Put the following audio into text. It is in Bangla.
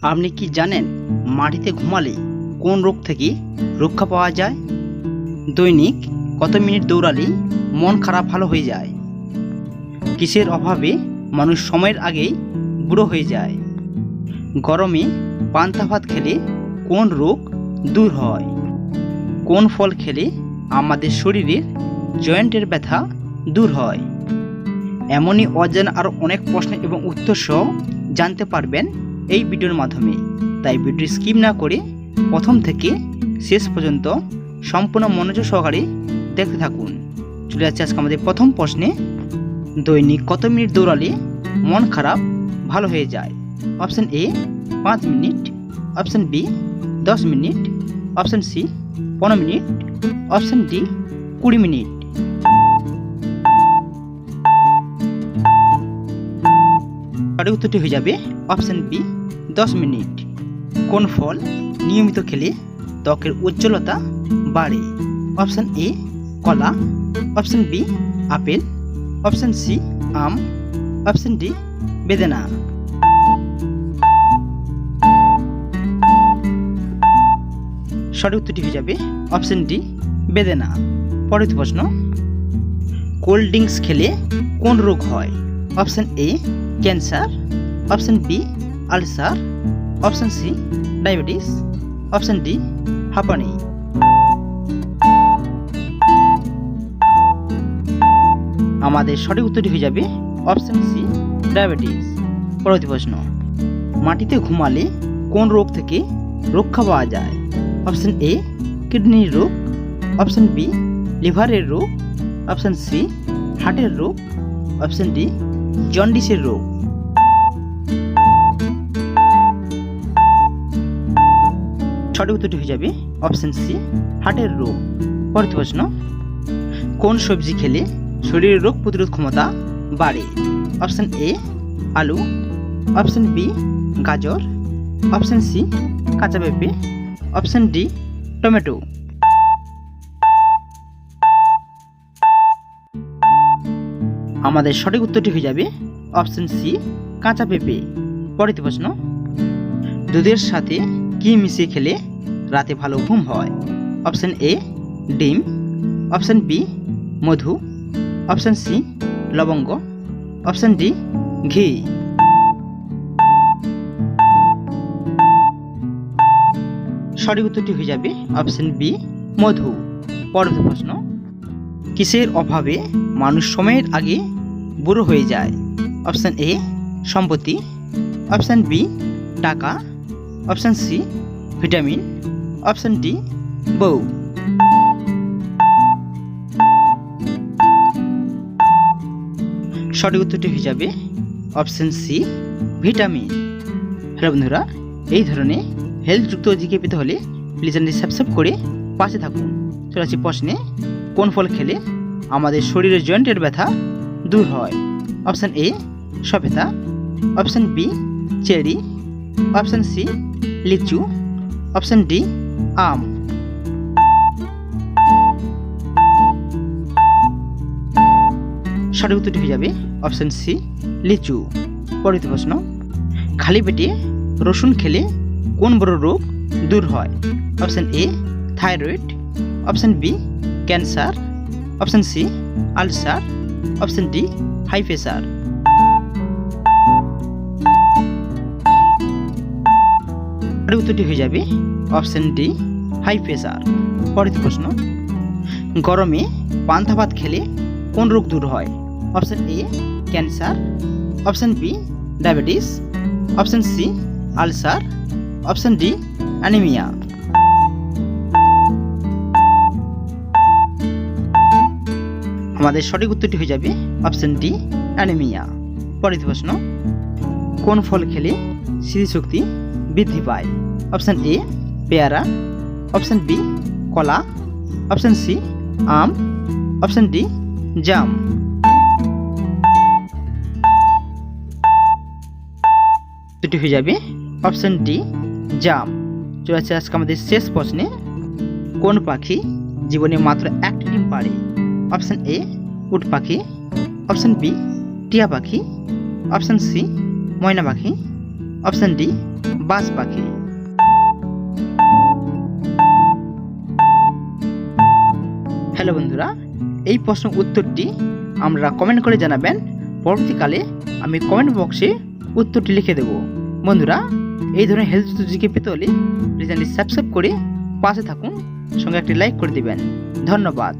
আপনি কি জানেন মাটিতে ঘুমালে কোন রোগ থেকে রক্ষা পাওয়া যায়? দৈনিক কত মিনিট দৌড়ালে মন খারাপ ভালো হয়ে যায়? কিসের অভাবে মানুষ সময়ের আগেই বুড়ো হয়ে যায়? গরমে পান্তা ভাত খেলে কোন রোগ দূর হয়? কোন ফল খেলে আমাদের শরীরের জয়েন্টের ব্যথা দূর হয়? এমনই অজানা আরও অনেক প্রশ্ন এবং উত্তর সহ জানতে পারবেন এই ভিডিওর মাধ্যমে। তাই ভিডিও স্কিপ না করে প্রথম থেকে শেষ পর্যন্ত সম্পূর্ণ মনোযোগ সহকারে দেখতে থাকুন। চলে যাচ্ছে আজকে আমাদের প্রথম প্রশ্নে। দৈনিক কত মিনিট দৌড়ালে মন খারাপ, ভালো হয়ে যায়? অপশান এ, পাঁচ মিনিট। অপশন বি, দশ মিনিট। অপশন সি, পনেরো মিনিট। অপশন ডি, কুড়ি মিনিট। সঠিক উত্তরটি হয়ে যাবে অপশান বি দশ মিনিট। কোন ফল নিয়মিত খেলে ত্বকের উজ্জ্বলতা বাড়ে? অপশন এ, কলা। Option B, apple. Option C, আম। অপশন ডি, বেদেনা। সঠিক উত্তরটি হয়ে যাবে অপশন ডি, বেদেনা। পরের প্রশ্ন, কোল্ড ড্রিঙ্কস খেলে কোন রোগ হয়? Option A, cancer. Option B ulcer option C diabetes option D হাঁপানি আমাদের সঠিক উত্তরটি হয়ে যাবে অপশন সি ডায়াবেটিস পরবর্তী প্রশ্ন, মাটিতে ঘুমালে কোন রোগ থেকে রক্ষা পাওয়া যায়? অপশন এ কিডনির রোগ। অপশন বি লিভারের রোগ। অপশন সি হার্টের রোগ। অপশন ডি জন্ডিসের রোগ। সঠিক উত্তরটি হয়ে যাবে। অপশন সি হার্টের রোগ। পরের প্রশ্ন, কোন সবজি খেলে শরীরের রোগ প্রতিরোধ ক্ষমতা বাড়ে? অপশন এ আলু। অপশন বি গাজর। অপশন সি কাঁচা পেঁপে। Option D tomato. আমাদের সঠিক উত্তরটি হয়ে যাবে অপশন সি কাঁচা পেঁপে। পরের প্রশ্ন, দুধের সাথে কি মিশিয়ে খেলে রাতে ভালো ঘুম হয়। অপশান এ, ডিম। অপশন বি, মধু। অপশন সি, লবঙ্গ। অপশন ডি, ঘি। সঠিক উত্তরটি হয়ে যাবে অপশন বি, মধু। পরবর্তী প্রশ্ন, কিসের অভাবে মানুষ সময়ের আগে বুড়ো হয়ে যায়? অপশন এ, সম্পত্তি। অপশন বি, টাকা। Option C vitamin, option D, বউ। সঠিক উত্তরটি হয়ে যাবে অপশন সি, ভিটামিন। হ্যালো বন্ধুরা, এই ধরনের হেলথযুক্ত জিকে পেতে হলে প্লিজ চ্যানেলটি সাবস্ক্রাইব করে পাশে থাকুন। চলে আসছি প্রশ্নে, কোন ফল খেলে আমাদের শরীরের জয়েন্টের ব্যথা দূর হয়? Option A সফেদা option B, cherry. Option C, লিচু। অপশান ডি, আম। সঠিক উত্তরটি হয়ে যাবে, অপশান সি, লিচু। পরবর্তী প্রশ্ন, খালি পেটে রসুন খেলে কোন বড় রোগ দূর হয়? Option A, thyroid. Option B, cancer. Option C, ulcer. Option D, high pressure. উত্তরটি হয়ে যাবে অপশান ডি হাই প্রেসার পরের প্রশ্ন, গরমে পান্তা ভাত খেলে কোন রোগ দূর হয়? Option A cancer option B diabetes option C ulcer option D anaemia আমাদের সঠিক উত্তরটি হয়ে যাবে অপশান ডি অ্যানিমিয়া পরের প্রশ্ন, কোন ফল খেলে স্মৃতিশক্তি বৃদ্ধি পায়। অপশান এ, পেয়ারা। অপশান বি, কলা। অপশান সি, আম। অপশান ডি, জাম। দুটি হয়ে যাবে। অপশান ডি, জাম। চলে আসছে আজকে আমাদের শেষ প্রশ্নে। কোন পাখি জীবনে মাত্র একটি ডিম পারে অপশান এ, উট পাখি। অপশান বি, টিয়া পাখি। অপশান সি, ময়না পাখি। অপশান ডি বাস পাখি। হ্যালো বন্ধুরা, এই প্রশ্ন উত্তরটি আমরা কমেন্ট করে জানাবেন। পরবর্তীকালে আমি কমেন্ট বক্সে উত্তরটি লিখে দেব। বন্ধুরা, এই ধরনের হেলথ জিকে পেতে হলে চ্যানেলটি সাবস্ক্রাইব করে পাশে থাকুন, সঙ্গে একটি লাইক করে দিবেন। ধন্যবাদ।